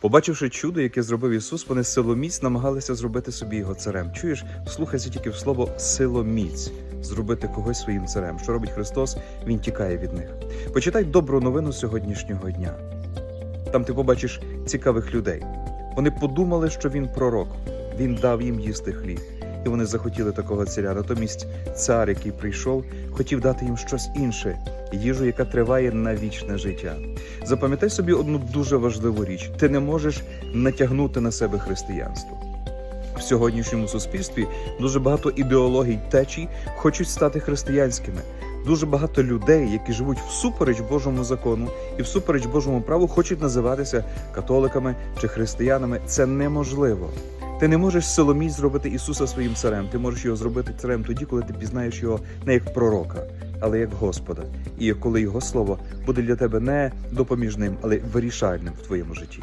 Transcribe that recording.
Побачивши чудо, яке зробив Ісус, вони силоміць намагалися зробити собі його царем. Чуєш, слухайся тільки в слово силоміць. Зробити когось своїм царем. Що робить Христос? Він тікає від них. Почитай добру новину сьогоднішнього дня. Там ти побачиш цікавих людей. Вони подумали, що він пророк. Він дав їм їсти хліб. І вони захотіли такого царя. Натомість цар, який прийшов, хотів дати їм щось інше їжу, яка триває на вічне життя. Запам'ятай собі одну дуже важливу річ: ти не можеш натягнути на себе християнство. В сьогоднішньому суспільстві дуже багато ідеологій течій хочуть стати християнськими. Дуже багато людей, які живуть всупереч Божому закону і всупереч Божому праву, хочуть називатися католиками чи християнами. Це неможливо. Ти не можеш силоміць зробити Ісуса своїм царем. Ти можеш його зробити царем тоді, коли ти пізнаєш його не як пророка, але як Господа, і коли його слово буде для тебе не допоміжним, але вирішальним в твоєму житті.